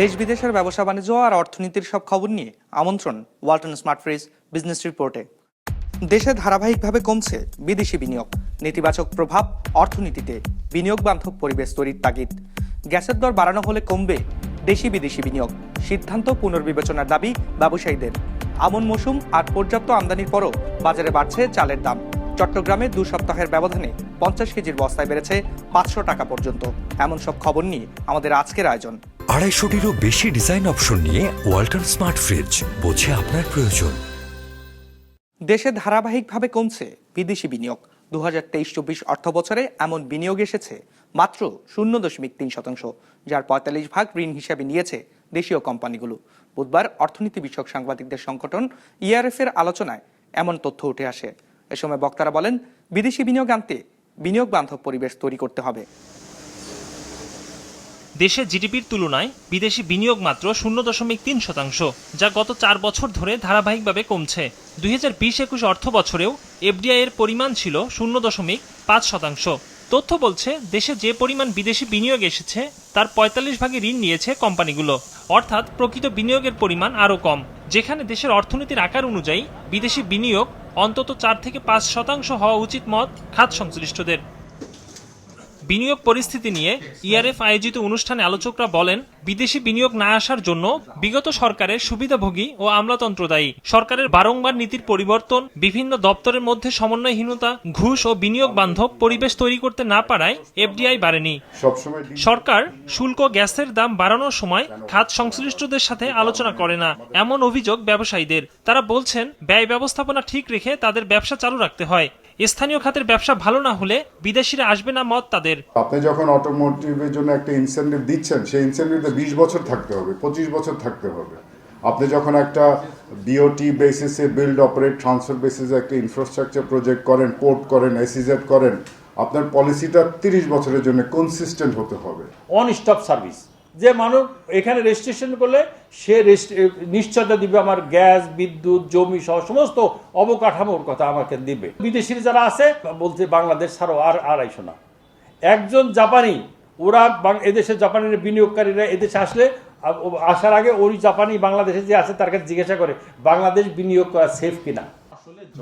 দেশ বিদেশের ব্যবসা বাণিজ্য আর অর্থনীতির সব খবর নিয়ে আমন্ত্রণ ওয়ালটন স্মার্ট ফ্রিজ বিজনেস রিপোর্টে। দেশে ধারাবাহিকভাবে কমছে বিদেশি বিনিয়োগ। নেতিবাচক প্রভাব অর্থনীতিতে। বিনিয়োগ বান্ধব পরিবেশ তৈরির তাগিদ। গ্যাসের দর বাড়ানো হলে কমবে দেশি বিদেশি বিনিয়োগ। সিদ্ধান্ত পুনর্বিবেচনার দাবি ব্যবসায়ীদের। আমন মৌসুম আর পর্যাপ্ত আমদানির পরও বাজারে বাড়ছে চালের দাম। চট্টগ্রামে দু সপ্তাহের ব্যবধানে পঞ্চাশ কেজির বস্তায় বেড়েছে পাঁচশো টাকা পর্যন্ত। এমন সব খবর নিয়ে আমাদের আজকের আয়োজন। আড়াইশোটিরও বেশি ডিজাইন অপশন নিয়ে ওয়াল্টন স্মার্ট ফ্রিজ বোঝে আপনার প্রয়োজন। দেশে ধারাবাহিকভাবে কমছে বিদেশি বিনিয়োগ। দু হাজার তেইশ চব্বিশ অর্থ বছরে এমন বিনিয়োগ এসেছে মাত্র শূন্য দশমিক তিন শতাংশ, যার পঁয়তাল্লিশ ভাগ ঋণ হিসাবে নিয়েছে দেশীয় কোম্পানিগুলো। বুধবার অর্থনীতি বিষয়ক সাংবাদিকদের সংগঠন ইআরএফ এর আলোচনায় এমন তথ্য উঠে আসে। এ সময় বক্তারা বলেন, বিদেশি বিনিয়োগ আনতে বিনিয়োগ বান্ধব পরিবেশ তৈরি করতে হবে। দেশে জিডিপির তুলনায় বিদেশি বিনিয়োগ মাত্র শূন্য দশমিক তিন শতাংশ, যা গত চার বছর ধরে ধারাবাহিকভাবে কমছে। দুই হাজার বিশ একুশ অর্থ বছরেও এফডিআই এর পরিমাণ ছিল শূন্য দশমিক পাঁচ শতাংশ। তথ্য বলছে, দেশে যে পরিমাণ বিদেশি বিনিয়োগ এসেছে, তার পঁয়তাল্লিশ ভাগে ঋণ নিয়েছে কোম্পানিগুলো। অর্থাৎ প্রকৃত বিনিয়োগের পরিমাণ আরও কম, যেখানে দেশের অর্থনীতির আকার অনুযায়ী বিদেশি বিনিয়োগ অন্তত চার থেকে পাঁচ শতাংশ হওয়া উচিত মত খাত সংশ্লিষ্টদের। বিনিয়োগ পরিস্থিতি নিয়ে ইআরএফ আয়োজিত অনুষ্ঠানে আলোচকরা বলেন বিদেশি বিনিয়োগ না আসার জন্য বিগত সরকারের সুবিধাভোগী ও আমলাতন্ত্র দায়ী। সরকারের বারংবার নীতির পরিবর্তন বিভিন্ন দপ্তরের মধ্যে সমন্বয়হীনতা ঘুষ ও বিনিয়োগ বান্ধব পরিবেশ তৈরি করতে না পারায় এফডিআই বাড়েনি। সরকার শুল্ক গ্যাসের দাম বাড়ানোর সময় খাত সংশ্লিষ্টদের সাথে আলোচনা করে না এমন অভিযোগ ব্যবসায়ীদের। তারা বলছেন ব্যয় ব্যবস্থাপনা ঠিক রেখে তাদের ব্যবসা চালু রাখতে হয়। স্থানীয় খাতের ব্যবসা ভালো না হলে বিদেশিরা আসবে না মত তাদের। আপনি যখন অটোমোটিভের জন্য একটা ইনসেন্টিভ দিচ্ছেন সেই ইনসেন্টিভটা বিশ বছর থাকতে হবে পঁচিশ বছর থাকতে হবে। আপনি যখন একটা বিওটি বেসিসে বিল্ড অপারেট ট্রান্সফার বেসিসে একটা ইনফ্রাস্ট্রাকচার প্রজেক্ট করেন পোর্ট করেন এসিজেড করেন আপনার পলিসিটা তিরিশ বছরের জন্য কনসিস্টেন্ট হতে হবে। অন স্টপ সার্ভিস যে মানুষ এখানে রেজিস্ট্রেশন করলে সে নিশ্চয়তা দিবে আমার গ্যাস, বিদ্যুৎ, জমি সহ সমস্ত অবকাঠামোর কথা আমাকে দিবে। বিদেশিরা যারা আছে, বলছে বাংলাদেশ ছাড়াও আর আড়াইশো না। একজন জাপানি, ওরা এদেশের জাপানের বিনিয়োগকারীরা এদেশে আসলে আসার আগে ওই জাপানি বাংলাদেশে যে আছে, তার কাছে জিজ্ঞাসা করে, বাংলাদেশ বিনিয়োগ করা সেফ কিনা?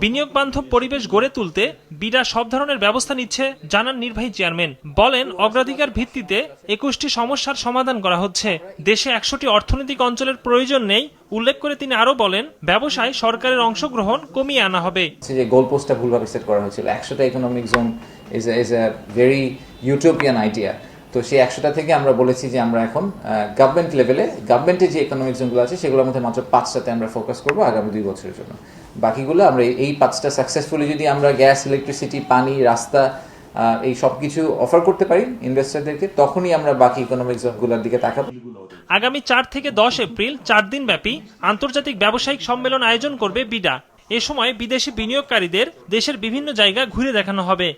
বিনিয়োগ বান্ধব পরিবেশ গড়ে তুলতে বিডা সব ধরনের ব্যবস্থা নিচ্ছে, জানান নির্বাহী চেয়ারম্যান। বলেন, অগ্রাধিকার ভিত্তিতে একুশটি সমস্যার সমাধান করা হচ্ছে। দেশে একশোটি অর্থনৈতিক অঞ্চলের প্রয়োজন নেই, উল্লেখ করে তিনি আরও বলেন, ব্যবসায় সরকারের অংশগ্রহণ কমিয়ে আনা হবে। যে গোল পোস্টটা ভুলভাবে সেট করা হয়েছিল, একশোটা economic zone is a very utopian idea তো সেই একশোটা থেকে আমরা বলেছি যে আমরা এখন গভর্নমেন্ট লেভেলে গভর্নমেন্টের যে ইকোনমিক জোনগুলো আছে, সেগুলোর মধ্যে মাত্র পাঁচটাতে আমরা ফোকাস করব আগামী দুই বছরের জন্য। বাকিগুলো আমরা এই- পাঁচটা সাকসেসফুলি যদি আমরা গ্যাস ইলেকট্রিসিটি পানি, রাস্তা এই সব কিছু অফার করতে পারি ইনভেস্টরদেরকে তখনই আমরা বাকি ইকোনমিক জোনগুলোর দিকে তাকাবো। আগামী চার থেকে দশ এপ্রিল, চার দিন ব্যাপী আন্তর্জাতিক ব্যবসায়িক সম্মেলন আয়োজন করবে বিডা। এ সময় বিদেশি বিনিয়োগকারীদের দেশের বিভিন্ন জায়গা ঘুরে দেখানো হবে।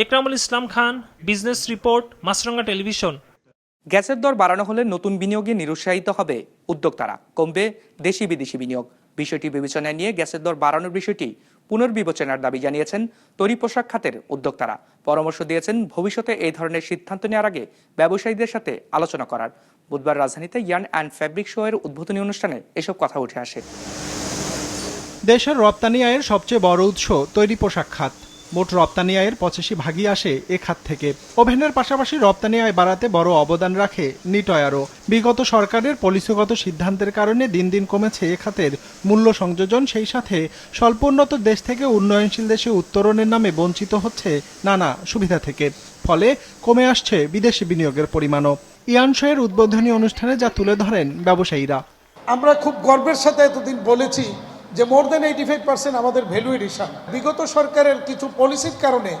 Ekramul Islam Khan business report Maasranga television. গ্যাসের দর বাড়ানো হলে নতুন বিনিয়োগে নিরুৎসাহিত হবে উদ্যোক্তারা। কমবে দেশি বিদেশি বিনিয়োগ। বিষয়টি বিবেচনায় নিয়ে গ্যাসের দর বাড়ানোর বিষয়টি পুনর্বিবেচনার দাবি জানিয়েছেন তৈরি পোশাক খাতের উদ্যোক্তারা। পরামর্শ দিয়েছেন ভবিষ্যতে এই ধরনের সিদ্ধান্ত নেওয়ার আগে ব্যবসায়ীদের সাথে আলোচনা করার। বুধবার রাজধানীতে ইয়ান অ্যান্ড ফ্যাব্রিক শো এর উদ্বোধনী অনুষ্ঠানে এসব কথা উঠে আসে। দেশের রপ্তানি আয়ের সবচেয়ে বড় উৎস তৈরি পোশাক খাত। মোট রপ্তানি আয়ের পঁচাশি ভাগই আসে এ খাত থেকে। ওভেনের পাশাপাশি রপ্তানি আয় বাড়াতে বড় অবদান রাখে নিটয়ারও। বিগত সরকারের পলিসিগত সিদ্ধান্তের কারণে দিন দিন কমেছে এ খাতের মূল্য সংযোজন, সেই সাথে স্বল্পোন্নত দেশ থেকে উন্নয়নশীল দেশে উত্তরণের নামে বঞ্চিত হচ্ছে নানা সুবিধা থেকে। ফলে কমে আসছে বিদেশি বিনিয়োগের পরিমাণও। ইয়ানশোয়ের উদ্বোধনী অনুষ্ঠানে যা তুলে ধরেন ব্যবসায়ীরা। আমরা খুব গর্বের সাথে এতদিন বলেছি যে more than eighty five percent আমাদের ভ্যালু এডিশন বিগত সরকারের কিছু পলিসির কারণে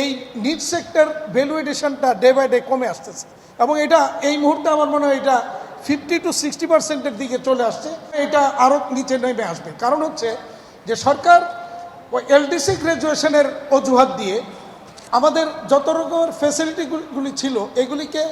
এই নিট সেক্টর ভ্যালু এডিশনটা ডে বাই ডে কমে আসতেছে। এবং এটা এই মুহূর্তে আমার মনে হয় এটা ফিফটি টু সিক্সটি পার্সেন্টের দিকে চলে আসছে। এটা আরও নিচে নেমে আসবে। কারণ হচ্ছে যে সরকার ওই এলডিসি গ্রাজুয়েশনের অজুহাত দিয়ে আমাদের যত রকমের ফেসিলিটিগুলি ছিল, এগুলিকে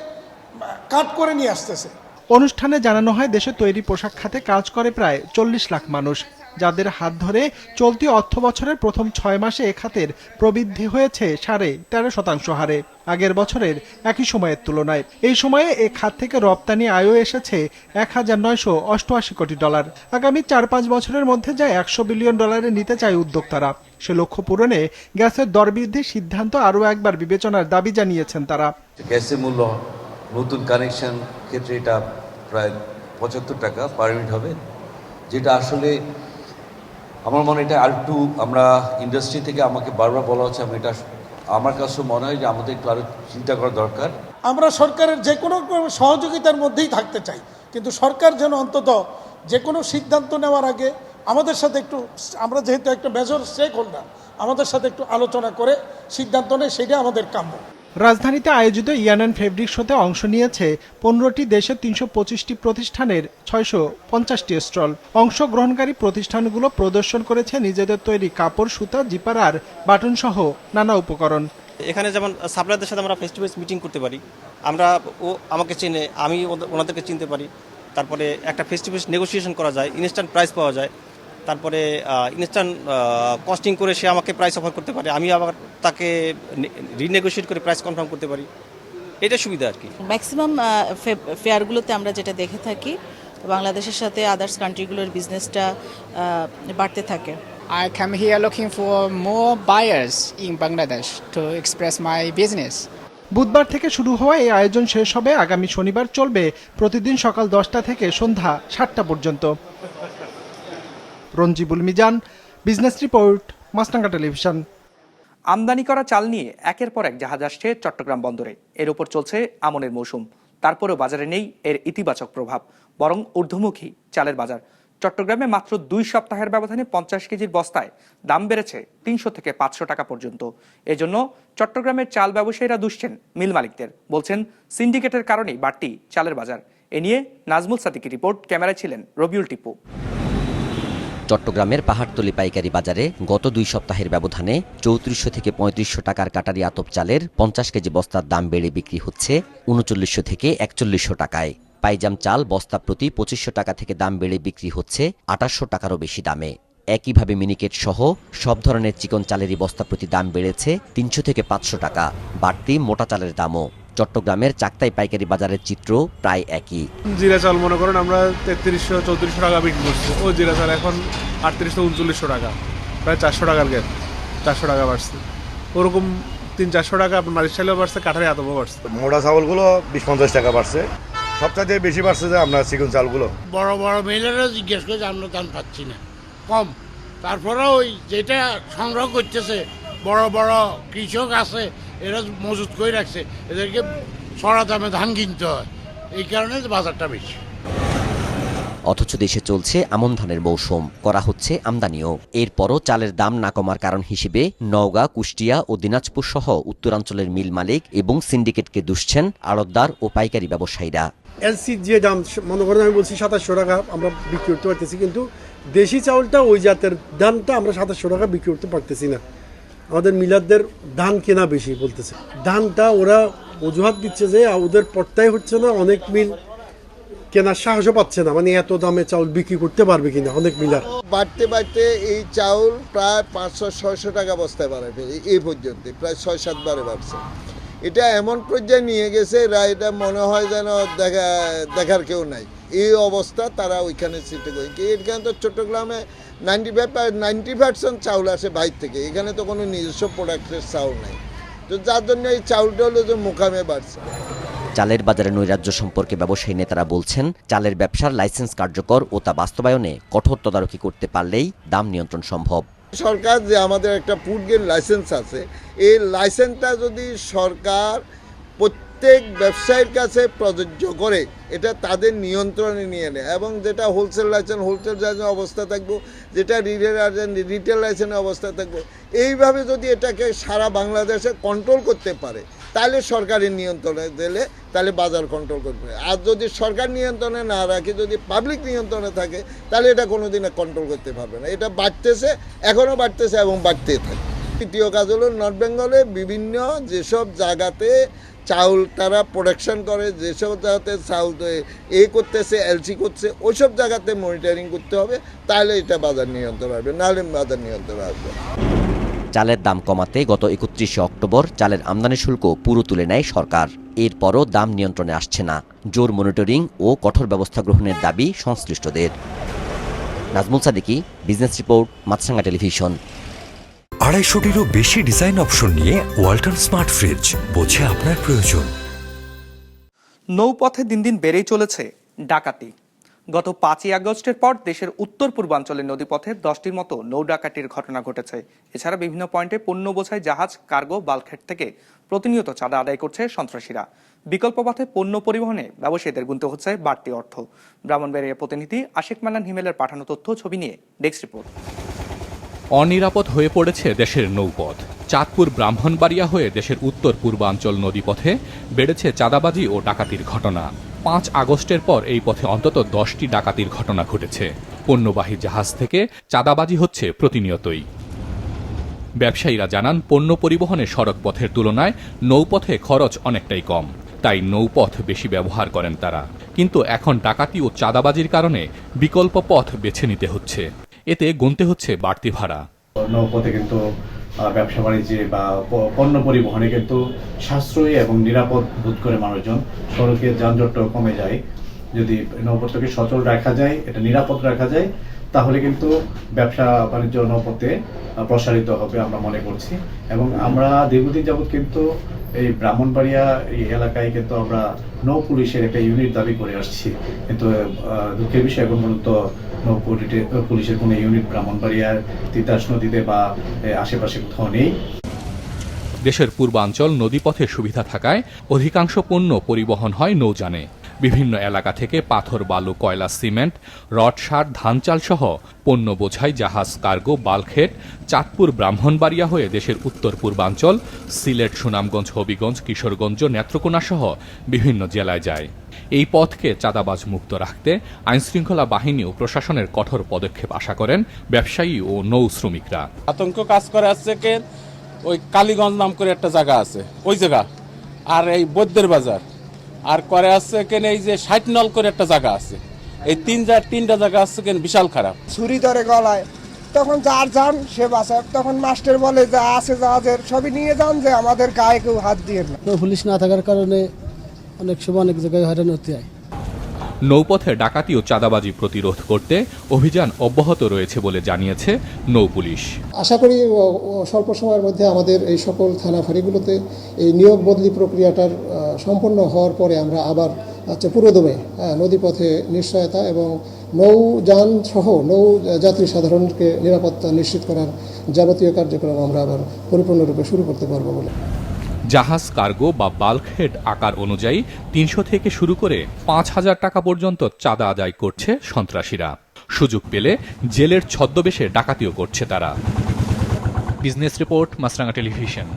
কাট করে নিয়ে আসতেছে। অনুষ্ঠানে জানানো হয়, দেশে তৈরি পোশাক খাতে কাজ করে প্রায় চল্লিশ লাখ মানুষ। যাদের হাত ধরে চলতি অর্থ বছরের প্রথম ছয় মাসে এ খাতের প্রবৃদ্ধি হয়েছে সাড়ে তেরো শতাংশ হারে। আগের বছরের একই সময়ের তুলনায়। এই সময়ে এ খাত থেকে রপ্তানি আয়ও এসেছে এক হাজার নয়শো অষ্টআশি কোটি ডলার। আগামী চার পাঁচ বছরের মধ্যে যা একশো বিলিয়ন ডলারে নিতে চায় উদ্যোক্তারা। সে লক্ষ্য পূরণে গ্যাসের দর বৃদ্ধির সিদ্ধান্ত আরও একবার বিবেচনার দাবি জানিয়েছেন তারা। গ্যাসের মূল্য নতুন কানেকশন ক্ষেত্রে এটা প্রায় পঁচাত্তর টাকা পার হবে, যেটা আসলে আমার মনে এটা আর একটু আমরা ইন্ডাস্ট্রি থেকে আমাকে বারবার বলা হচ্ছে, আমি এটা আমার কাছে মনে হয় যে আমাদের একটু আরও চিন্তা করা দরকার। আমরা সরকারের যে কোনো সহযোগিতার মধ্যেই থাকতে চাই, কিন্তু সরকার যেন অন্তত যে কোনো সিদ্ধান্ত নেওয়ার আগে আমাদের সাথে একটু, আমরা যেহেতু একটা মেজর স্টেক হোল্ডার আমাদের সাথে একটু আলোচনা করে সিদ্ধান্ত নেয় সেটা আমাদের কাম্য। রাজধানীতে আয়োজিত ইয়ানান ফেব্রিক শোতে অংশ নিয়েছে পনেরোটি দেশের তিনশো পঁচিশটি প্রতিষ্ঠানের ছয়শো পঞ্চাশটি স্টল। অংশগ্রহণকারী প্রতিষ্ঠানগুলো প্রদর্শন করেছে নিজেদের তৈরি কাপড়, সুতা, জিপার আর বাটন সহ নানা উপকরণ। এখানে যেমন সাপ্লায়ারদের সাথে আমরা ফেস টু ফেস মিটিং করতে পারি। আমরা ও আমাকে চেনে, আমি ওনাদেরকে চিনতে পারি। তারপরে একটা ফেস টু ফেস নেগোসিয়েশন করা যায় ইনস্ট্যান্ট প্রাইস পাওয়া যায়। তারপরে ইনস্ট্যান্ট কস্টিং করে সে আমাকে প্রাইস অফার করতে পারে। আমি আবার তাকে রিনেগোসিয়েট করে প্রাইস কনফার্ম করতে পারি। এটা সুবিধা আর কি। ম্যাক্সিমাম ফেয়ারগুলোতে আমরা যেটা দেখে থাকি বাংলাদেশের সাথে আদার্স কান্ট্রিগুলোর বিজনেসটা বাড়তে থাকে। I come here looking for more buyers in Bangladesh to express my business. বুধবার থেকে শুরু হওয়া এই আয়োজন শেষ হবে। আগামী শনিবার চলবে। প্রতিদিন সকাল দশটা থেকে সন্ধ্যা সাতটা পর্যন্ত। Ranjibul Mizan, business report Maasranga television. আমদানি করা চাল নিয়ে একের পর এক জাহাজ আসছে চট্টগ্রাম বন্দরে। এর উপর চলছে আমনের মৌসুম। তারপরেও বাজারে নেই এর ইতিবাচক প্রভাব, বরং ঊর্ধ্বমুখী চালের বাজার। চট্টগ্রামে মাত্র দুই সপ্তাহের ব্যবধানে পঞ্চাশ কেজির বস্তায় দাম বেড়েছে তিনশো থেকে পাঁচশো টাকা পর্যন্ত। এজন্য চট্টগ্রামের চাল ব্যবসায়ীরা দুষছেন মিল মালিকদের, বলছেন সিন্ডিকেটের কারণেই বাড়তি চালের বাজার। এ নিয়ে নাজমুল সাদিকি রিপোর্ট, ক্যামেরায় ছিলেন রবিউল টিপু। চট্টগ্রামের পাহাড়তলি পাইকারি বাজারে গত দুই সপ্তাহের ব্যবধানে চৌত্রিশশো থেকে পঁয়ত্রিশশো টাকার কাটারি আতপ চালের পঞ্চাশ কেজি বস্তার দাম বেড়ে বিক্রি হচ্ছে উনচল্লিশশো থেকে একচল্লিশশো টাকায়। পাইজাম চাল বস্তা প্রতি পঁচিশশো টাকা থেকে দাম বেড়ে বিক্রি হচ্ছে আঠাশশো টাকারও বেশি দামে। একইভাবে মিনিকেট সহ সব ধরনের চিকন চালেরই বস্তা প্রতি দাম বেড়েছে তিনশো থেকে পাঁচশো টাকা। বাড়তি মোটা চালের দামও। চট্টগ্রামের চাকতাই পাইকারি বাজারের চিত্র প্রায় একই। জিরা চাল মনে করেন আমরা তেত্রিশশো চৌত্রিশশো টাকা বিক্রি করছি। ও জিরা চাল এখন আটত্রিশশো উনচল্লিশশো টাকা। প্রায় চারশো টাকার গ্যাপ চারশো টাকা বাড়ছে। ওরকম তিন চারশো টাকা আপনার চালেও বাড়ছে কাঠারি আতপও বাড়ছে। মোটা চাউলগুলো বিশ পঞ্চাশ টাকা বাড়ছে। সবচাইতে বেশি বাড়ছে যে আপনার চিকন চালগুলো বড় বড় মেয়েরা জিজ্ঞেস করে যে আমরা দাম পাচ্ছি না। কম। তারপরে ওই যেটা সংগ্রহ করতেছে বড় বড় কৃষক আছে এরা মজুত করে রাখছে? এদেরকে সরা দামে ধান কিনতে হয়। এই কারণে বাজারটা বেশি। অথচ দেশে চলছে আমন ধানের মৌসুম। করা হচ্ছে আমদানিও। এরপরও চালের দাম না কমার কারণ হিসেবে নওগাঁ কুষ্টিয়া ও দিনাজপুর সহ উত্তরাঞ্চলের মিল মালিক এবং সিন্ডিকেটকে দুষছেন আড়তদার ও পাইকারি ব্যবসায়ীরা। এলসির যে দাম মনে করেন আমি বলছি সাতাশশো টাকা আমরা বিক্রি করতে পারতেছি কিন্তু দেশি চাউলটা ওই জাতের দামটা আমরা সাতাশশো টাকা বিক্রি করতে পারতেছি না। আমাদের মিলারদের ধান কেনা বেশি বলতেছে। ধানটা ওরা অজুহাত দিচ্ছে যে ওদের পর্তায় হচ্ছে না, অনেক মিল কেনার সাহসও পাচ্ছে না। মানে এত দামে চাউল বিক্রি করতে পারবে কিনা অনেক মিলার। বাড়তে বাড়তে এই চাউল প্রায় পাঁচশো, ছয়শো টাকা বস্তায় বাড়ায় ফেলে এই পর্যন্ত, প্রায় ছয় সাতবারে বাড়ছে। এটা এমন পর্যায়ে নিয়ে গেছে এটা মনে হয় যেন দেখা দেখার কেউ নাই। এই অবস্থা তারা ওইখানে সিটে এখানে তো চট্টগ্রামে নাইনটি ফাইভ নাইনটি পার্সেন্ট চাউল আসে বাইর থেকে। এখানে তো কোনো নিজস্ব প্রোডাক্টের চাউল নাই। তো যার জন্য এই চাউলটা হলো যে মোকামে বাড়ছে। চালের বাজারে নৈরাজ্য সম্পর্কে ব্যবসায়ী নেতারা বলছেন চালের ব্যবসার লাইসেন্স কার্যকর ও তা বাস্তবায়নে কঠোর তদারকি করতে পারলেই দাম নিয়ন্ত্রণ সম্ভব। সরকার যে আমাদের একটা ফুড গ্রেন লাইসেন্স আছে এই লাইসেন্সটা যদি সরকার প্রত্যেক ব্যবসায়ীর কাছে প্রযোজ্য করে। এটা তাদের নিয়ন্ত্রণে নিয়ে নেয় এবং যেটা হোলসেল লাইসেন্স হোলসেল লাইসেন্স অবস্থা থাকব, যেটা রিটেল লাইসেন্স রিটেল লাইসেন্সের অবস্থা থাকব, এইভাবে যদি এটাকে সারা বাংলাদেশে কন্ট্রোল করতে পারে, তাহলে সরকারের নিয়ন্ত্রণে দিলে তাহলে বাজার কন্ট্রোল করবে। আর যদি সরকার নিয়ন্ত্রণে না রাখে, যদি পাবলিক নিয়ন্ত্রণে থাকে, তাহলে এটা কোনোদিনে কন্ট্রোল করতে পারবে না। এটা বাড়তেছে, এখনও বাড়তেছে এবং বাড়তেই থাকে তৃতীয় কাজ হলো নর্থ বেঙ্গলে বিভিন্ন যেসব জায়গাতে চাউল তারা প্রোডাকশন করে যেসব জায়গাতে চাউল এ করতেছে, এলসি করছে ওইসব জায়গাতে মনিটরিং করতে হবে, তাহলে এটা বাজার নিয়ন্ত্রণ আসবে, নাহলে বাজার নিয়ন্ত্রণ আসবে চালের দাম কমাতে গত একত্রিশে অক্টোবর চালের আমদানি শুল্ক পুরো তুলে নেয় সরকার। এরপরও দাম নিয়ন্ত্রণে আসছে না। জোর মনিটরিং ও কঠোর ব্যবস্থা গ্রহণের দাবি সংশ্লিষ্টদের। Nazmul Sadiqi business report Maasranga television আড়াইশোটিরও বেশি ডিজাইন অপশন নিয়ে ওয়ালটন স্মার্ট ফ্রিজ বোঝে আপনার প্রয়োজন। নৌপথে দিন দিন বেড়েই চলেছে ডাকাতি। গত পাঁচই আগস্টের পর দেশের উত্তর পূর্বাঞ্চলের নদীপথে দশটির মতো নৌ ডাকাতির ঘটনা ঘটেছে। এছাড়া বিভিন্ন পয়েন্টে পণ্য বোঝাই জাহাজ, কার্গো, বালখেট থেকে প্রতিনিয়ত চাঁদা আদায় করছে সন্ত্রাসীরা। বিকল্প পথে পণ্য পরিবহনে ব্যবসায়ীদের গুনতে হচ্ছে বাড়তি অর্থ। ব্রাহ্মণবাড়িয়া প্রতিনিধি আশিক মান্নান হিমেলের পাঠানো তথ্য, ছবি নিয়ে ডেস্ক রিপোর্ট। অনিরাপদ হয়ে পড়েছে দেশের নৌপথ। চাঁদপুর ব্রাহ্মণবাড়িয়া হয়ে দেশের উত্তর পূর্বাঞ্চল নদীপথে বেড়েছে চাঁদাবাজি ও ডাকাতির ঘটনা। পাঁচ আগস্টের পর এই পথে অন্তত দশটি ডাকাতির ঘটনা ঘটেছে। পণ্যবাহী জাহাজ থেকে চাঁদাবাজি হচ্ছে প্রতিনিয়তই। ব্যবসায়ীরা জানান, পণ্য পরিবহনে সড়ক পথের তুলনায় নৌপথে খরচ অনেকটাই কম। তাই নৌপথ বেশি ব্যবহার করেন তারা। কিন্তু এখন ডাকাতি ও চাঁদাবাজির কারণে বিকল্প পথ বেছে নিতে হচ্ছে। এতে গুনতে হচ্ছে বাড়তি ভাড়া। নৌপথে কিন্তু ব্যবসা বাণিজ্যে বা পণ্য পরিবহনে কিন্তু সাশ্রয়ী এবং নিরাপদ বোধ করে মানুষজন। সড়কের যানজটটাও কমে যায়। যদি নৌপথকে সচল রাখা যায়, এটা নিরাপদ রাখা যায়। তাহলে কিন্তু ব্যবসা বাণিজ্য নৌপথে প্রসারিত হবে আমরা মনে করছি। এবং আমরা দীর্ঘদিন যাবৎ কিন্তু এই ব্রাহ্মণবাড়িয়া এই এলাকায় কিন্তু আমরা নৌ পুলিশের একটা ইউনিট দাবি করে আসছি। কিন্তু দুঃখের বিষয় এখন পর্যন্ত নৌ পুলিশের কোনো ইউনিট ব্রাহ্মণবাড়িয়ার তিতাস নদীতে বা আশেপাশে কোথাও নেই। দেশের পূর্বাঞ্চল নদীপথে সুবিধা থাকায় অধিকাংশ পণ্য পরিবহন হয় নৌযানে। বিভিন্ন এলাকা থেকে পাথর, বালু, কয়লা, সিমেন্ট, রড, সার, ধান চাল সহ পণ্য বোঝাই, জাহাজ, কার্গো, বালখেট, চাঁদপুর, ব্রাহ্মণবাড়িয়া হয়ে দেশের উত্তর পূর্বাঞ্চল, সিলেট, সুনামগঞ্জ, হবিগঞ্জ, কিশোরগঞ্জ, নেত্রকোনা সহ বিভিন্ন জেলায় যায়। এই পথকে চাঁদাবাজ মুক্ত রাখতে আইনশৃঙ্খলা বাহিনী ও প্রশাসনের কঠোর পদক্ষেপ আশা করেন ব্যবসায়ী ও নৌ শ্রমিকরা। আতঙ্ক কাজ করে আসছে ওই কালীগঞ্জ নাম করে একটা জায়গা আছে। ওই জায়গা। আর এই বৈদ্যের বাজার। আর করে আছে কেন এই যে ষাট নল করে একটা জায়গা আছে? এই তিন যা তিনটা জায়গা আছে কেন বিশাল খারাপ। ছুরি ধরে গলায়। তখন যার যান সে বাঁচায়। তখন মাস্টার বলে যা আছে জাহাজের সবই নিয়ে যান যে আমাদের গায়ে কেউ হাত দিয়ে না। পুলিশ না থাকার কারণে অনেক সময় অনেক জায়গায় হয়রান হতে হয়। নৌপথে ডাকাতি ও চাঁদাবাজি প্রতিরোধ করতে অভিযান অব্যাহত রয়েছে বলে জানিয়েছে নৌ পুলিশ। আশা করি স্বল্প সময়ের মধ্যে আমাদের এই সকল থানা ফাঁড়িগুলোতে এই নিয়োগ বদলি প্রক্রিয়াটার সম্পন্ন হওয়ার পরে আমরা আবার আচ্ছা পুরোদমে নদীপথে নিশ্চয়তা এবং নৌযান সহ নৌ যাত্রী সাধারণকে নিরাপত্তা নিশ্চিত করার যাবতীয় কার্যক্রম আমরা আবার পরিপূর্ণরূপে শুরু করতে পারব বলে। জাহাজ, কার্গো বা বাল্কহেড আকার অনুযায়ী তিনশো থেকে শুরু করে পাঁচ হাজার টাকা পর্যন্ত চাঁদা আদায় করছে সন্ত্রাসীরা। সুযোগ পেলে জেলের ছদ্মবেশে ডাকাতিও করছে তারা। Business report Maasranga television.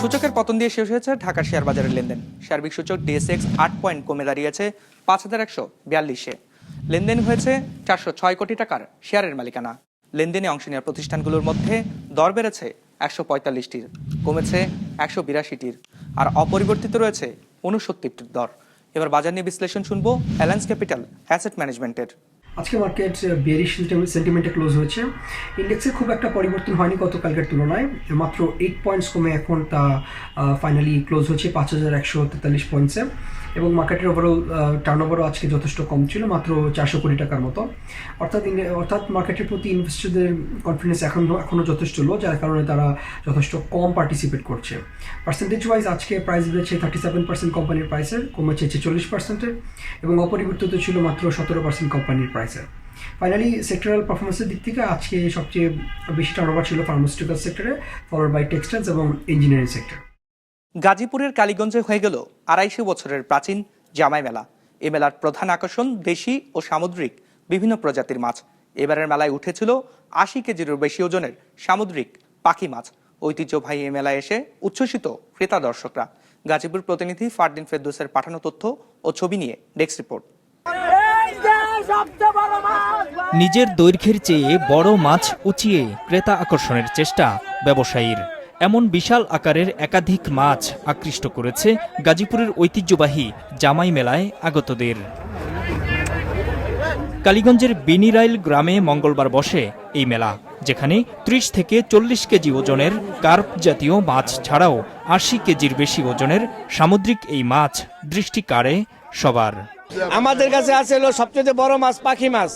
সূচকের পতন দিয়ে শেষ হয়েছে ঢাকার শেয়ার বাজারের লেনদেন। সার্বিক সূচক ডিএসএক্স আট পয়েন্ট কমে দাঁড়িয়েছে পাঁচ হাজার একশো বিয়াল্লিশে লেনদেন হয়েছে চারশো ছয় কোটি টাকার শেয়ারের মালিকানা। লেনদেনে অংশ নেওয়া প্রতিষ্ঠানগুলোর মধ্যে দর বেড়েছে একশো পঁয়তাল্লিশটির, কমেছে একশো বিরাশিটির আর অপরিবর্তিত রয়েছে উনসত্তরটির দর। এবার বাজার নিয়ে বিশ্লেষণ শুনব অ্যালায়েন্স ক্যাপিটাল অ্যাসেট ম্যানেজমেন্টের। আজকে মার্কেট বেরিশ সেন্টিমেন্টে ক্লোজ হয়েছে। ইন্ডেক্সে খুব একটা পরিবর্তন হয়নি গতকালকের তুলনায়। মাত্র এইট পয়েন্টস কমে এখন তা ফাইনালি ক্লোজ হচ্ছে পাঁচ হাজার একশো তেতাল্লিশ পয়েন্টসে এবং মার্কেটের ওভারঅল টার্ন ওভারও আজকে যথেষ্ট কম ছিল, মাত্র চারশো কোটি টাকার মতো। অর্থাৎ অর্থাৎ মার্কেটের প্রতি ইনভেস্টরদের কনফিডেন্স এখনও এখনও যথেষ্ট লো যার কারণে তারা যথেষ্ট কম পার্টিসিপেট করছে। পার্সেন্টেজ ওয়াইজ আজকে প্রাইস বেড়েছে থার্টি সেভেন পার্সেন্ট কোম্পানির প্রাইসের কমেছে ছেচল্লিশ পার্সেন্টের এবং অপরিবর্তিত ছিল মাত্র সতেরো পার্সেন্ট কোম্পানির প্রাইসের ফাইনালি সেক্টরাল পারফরমেন্সের দিক থেকে আজকে সবচেয়ে বেশি টার্নওভার ছিল ফার্মাসিউটিক্যাল সেক্টরে ফলোড বাই টেক্সটাইলস এবং ইঞ্জিনিয়ারিং সেক্টর গাজীপুরের কালীগঞ্জে হয়ে গেল আড়াইশো বছরের প্রাচীন জামাই মেলা। এ মেলার প্রধান আকর্ষণ দেশি ও সামুদ্রিক বিভিন্ন প্রজাতির মাছ। এবারের মেলায় উঠেছিল আশি কেজিরও বেশি ওজনের সামুদ্রিক পাখি মাছ। ঐতিহ্যবাহী এ মেলায় এসে উচ্ছ্বসিত ক্রেতা দর্শকরা। গাজীপুর প্রতিনিধি ফারদিন ফেরদৌসের পাঠানো তথ্য ও ছবি নিয়ে ডেস্ক রিপোর্ট। নিজের দৈর্ঘ্যের চেয়ে বড় মাছ উঁচিয়ে ক্রেতা আকর্ষণের চেষ্টা ব্যবসায়ীর। এমন বিশাল আকারের একাধিক মাছ আকৃষ্ট করেছে গাজীপুরের ঐতিহ্যবাহী জামাই মেলায় আগতদের। কালীগঞ্জের বিনিরাইল গ্রামে মঙ্গলবার বসে এই মেলা, যেখানে ত্রিশ থেকে চল্লিশ কেজি ওজনের কার্প জাতীয় মাছ ছাড়াও আশি কেজির বেশি ওজনের সামুদ্রিক এই মাছ দৃষ্টি কাড়ে সবার। আমাদের কাছে আছে সবচেয়ে বড় মাছ পাখি মাছ।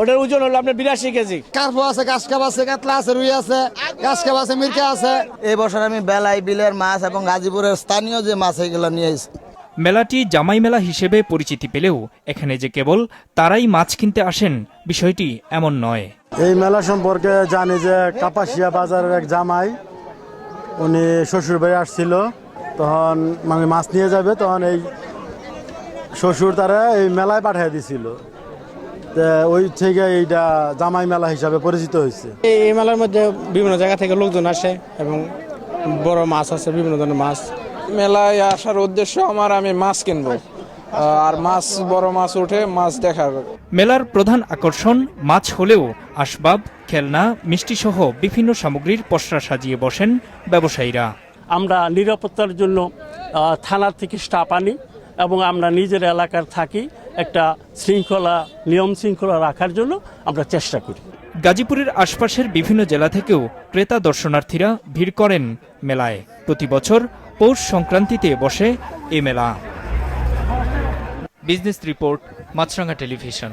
ওটার ওজন হলো আপনার বিরাশি কেজি। কার্পো আছে কাসকাপ আছে কাতলা আছে রুই আছে কাসকাপ আছে মির্কা আছে। এই বছর আমি বেলাই বিলের মাছ এবং গাজীপুরের স্থানীয় যে মাছ এগুলো নিয়ে এসেছি। মেলাটি জামাই মেলা হিসেবে পরিচিতি পেলেও এখানে যে কেবল তারাই মাছ কিনতে আসেন বিষয়টি এমন নয়। এই মেলা সম্পর্কে জানি যে কাপাসিয়া বাজারের এক জামাই উনি শ্বশুর বাড়ি আসছিল তখন মানে মাছ নিয়ে যাবে তখন এই শ্বশুর তারা এই মেলায় পাঠিয়ে দিছিল। ওই থেকে এইটা জামাই মেলা হিসাবে পরিচিত হয়েছে। এই মেলার মধ্যে বিভিন্ন জায়গা থেকে লোকজন আসে এবং বড় মাছ আছে বিভিন্ন ধরনের মাছ। মেলায় আসার উদ্দেশ্য আমার আমি মাছ কিনবো। আর মাছ বড় মাছ উঠে মাছ দেখার। মেলার প্রধান আকর্ষণ মাছ হলেও আসবাব খেলনা মিষ্টিসহ বিভিন্ন সামগ্রীর পসরা সাজিয়ে বসেন ব্যবসায়ীরা। আমরা নিরাপত্তার জন্য থানার থেকে স্টাফ আনি এবং আমরা নিজের এলাকার থাকি। একটা শৃঙ্খলা, নিয়ম শৃঙ্খলা রাখার জন্য আমরা চেষ্টা করি। গাজীপুরের আশপাশের বিভিন্ন জেলা থেকেও ক্রেতা দর্শনার্থীরা ভিড় করেন মেলায়। প্রতি বছর পৌষ সংক্রান্তিতে বসে এ মেলা। Business report Maasranga television.